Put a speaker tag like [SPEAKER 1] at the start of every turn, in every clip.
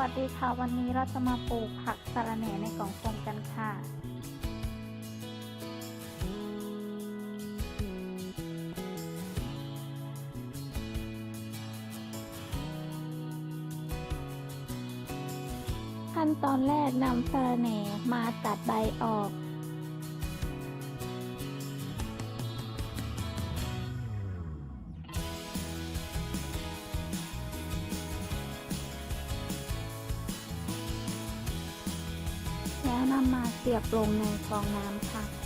[SPEAKER 1] วัสดีค่ะ วันนี้เราจะมาปลูกผักสะระแหน่ในกล่องโฟมกันค่ะ ขั้นตอนแรกนำสะระแหน่มาตัดใบออกำมาเสียบลงในฟองน้ำค่ะ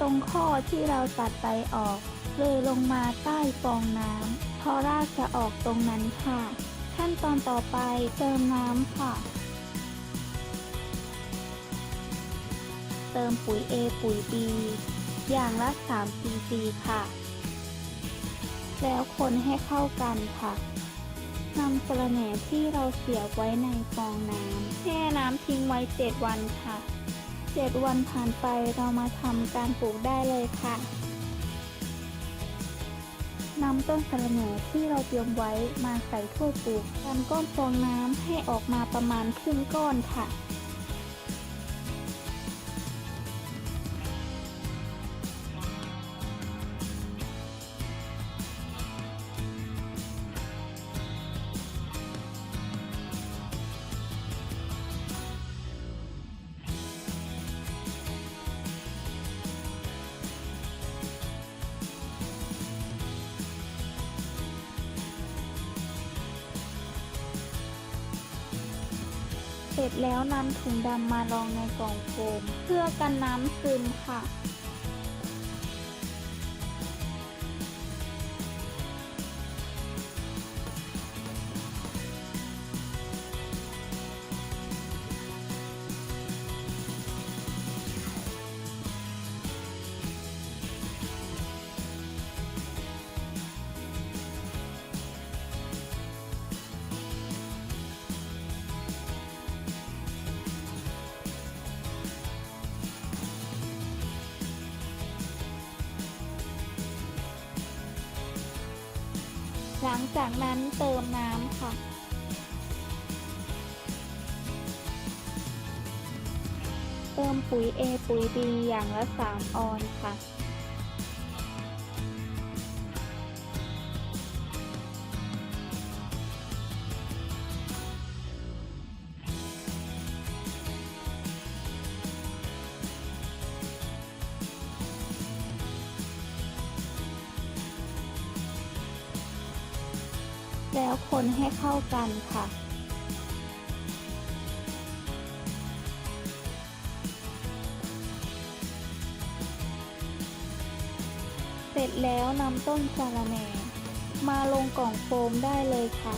[SPEAKER 1] ตรงข้อที่เราตัดไปออก เลยลงมาใต้ฟองน้ำพราะรากจะออกตรงนั้นค่ะ ขั้นตอนต่อไปเติมน้ำค่ะ เติมปุ๋ย A ปุ๋ย B อย่างละ3 cc ค่ะ แล้วคนให้เข้ากันค่ะนำสระแหน่ที่เราเสียบไว้ในฟองน้ำแช่น้ำทิ้งไว้ 7 วันค่ะ 7 วันผ่านไปเรามาทำการปลูกได้เลยค่ะนำต้นสะระแหน่ที่เราเตรียมไว้มาใส่ถ้วยปลูกการก้อนฟองน้ำให้ออกมาประมาณครึ่งก้อนค่ะ เสร็จแล้วนำถุงดำมารองในกล่องโฟม เพื่อกันน้ำซึมค่ะ หลังจากนั้นเติมน้ำค่ะ เติมปุ๋ย A ปุ๋ย B อย่างละ 3 ออนค่ะ แล้วคนให้เข้ากันค่ะ เสร็จแล้วนำต้นสาระแหน่มาลงกล่องโฟมได้เลยค่ะ